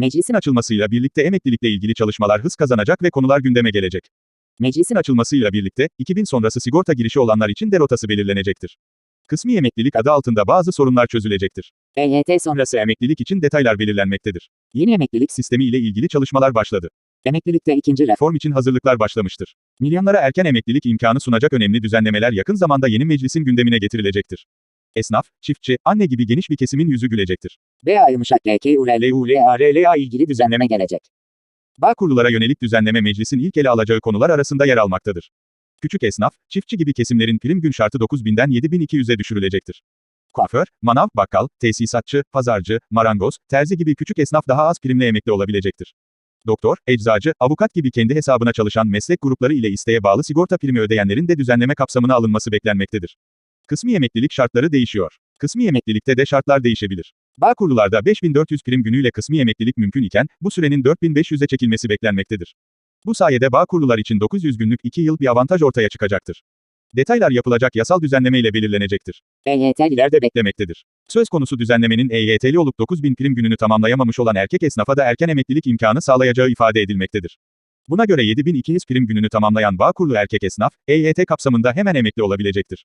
Meclisin açılmasıyla birlikte emeklilikle ilgili çalışmalar hız kazanacak ve konular gündeme gelecek. Meclisin açılmasıyla birlikte, 2000 sonrası sigorta girişi olanlar için de rotası belirlenecektir. Kısmi emeklilik adı altında bazı sorunlar çözülecektir. EYT sonrası emeklilik için detaylar belirlenmektedir. yeni emeklilik Sistemi ile ilgili çalışmalar başladı. emeklilikte ikinci Reform için hazırlıklar başlamıştır. Milyonlara erken emeklilik imkanı sunacak önemli düzenlemeler yakın zamanda yeni meclisin gündemine getirilecektir. Esnaf, çiftçi, anne gibi geniş bir kesimin yüzü gülecektir. BA yumuşak LKURLULARLA ilgili düzenleme gelecek. Bağ kurululara yönelik düzenleme meclisin ilk ele alacağı konular arasında yer almaktadır. Küçük esnaf, çiftçi gibi kesimlerin prim gün şartı 9000'den 7200'e düşürülecektir. Kuaför, manav, bakkal, tesisatçı, pazarcı, marangoz, terzi gibi küçük esnaf daha az primle emekli olabilecektir. Doktor, eczacı, avukat gibi kendi hesabına çalışan meslek grupları ile isteğe bağlı sigorta primi ödeyenlerin de düzenleme kapsamına alınması beklenmektedir. Kısmi emeklilik şartları değişiyor. Kısmi emeklilikte de şartlar değişebilir. Bağ kurulularda 5400 prim günüyle kısmi emeklilik mümkün iken, bu sürenin 4500'e çekilmesi beklenmektedir. Bu sayede bağ kurulular için 900 günlük 2 yıl bir avantaj ortaya çıkacaktır. Detaylar yapılacak yasal düzenleme ile belirlenecektir. EYT'liler İleride beklemektedir. Söz konusu düzenlemenin EYT'li olup 9000 prim gününü tamamlayamamış olan erkek esnafa da erken emeklilik imkanı sağlayacağı ifade edilmektedir. Buna göre 7200 prim gününü tamamlayan bağ kurulu erkek esnaf, EYT kapsamında hemen emekli olabilecektir.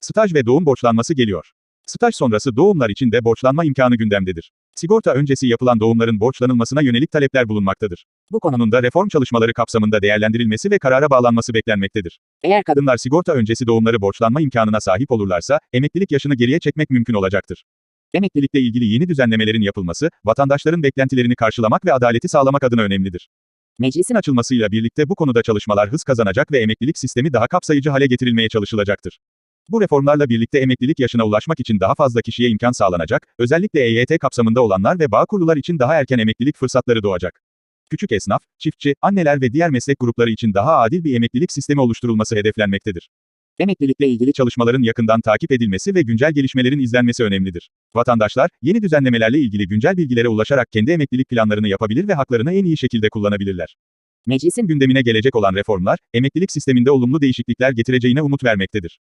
Staj ve doğum borçlanması geliyor. Staj sonrası doğumlar için de borçlanma imkanı gündemdedir. Sigorta öncesi yapılan doğumların borçlanılmasına yönelik talepler bulunmaktadır. Bu konunun da reform çalışmaları kapsamında değerlendirilmesi ve karara bağlanması beklenmektedir. eğer kadın Kadınlar sigorta öncesi doğumları borçlanma imkanına sahip olurlarsa, emeklilik yaşını geriye çekmek mümkün olacaktır. Emeklilikle ilgili yeni düzenlemelerin yapılması, vatandaşların beklentilerini karşılamak ve adaleti sağlamak adına önemlidir. Meclisin açılmasıyla birlikte bu konuda çalışmalar hız kazanacak ve emeklilik sistemi daha kapsayıcı hale getirilmeye çalışılacaktır. Bu reformlarla birlikte emeklilik yaşına ulaşmak için daha fazla kişiye imkan sağlanacak, özellikle EYT kapsamında olanlar ve bağ kurulular için daha erken emeklilik fırsatları doğacak. Küçük esnaf, çiftçi, anneler ve diğer meslek grupları için daha adil bir emeklilik sistemi oluşturulması hedeflenmektedir. emeklilikle ilgili Çalışmaların yakından takip edilmesi ve güncel gelişmelerin izlenmesi önemlidir. Vatandaşlar, yeni düzenlemelerle ilgili güncel bilgilere ulaşarak kendi emeklilik planlarını yapabilir ve haklarını en iyi şekilde kullanabilirler. meclisin Gündemine gelecek olan reformlar, emeklilik sisteminde olumlu değişiklikler getireceğine umut vermektedir.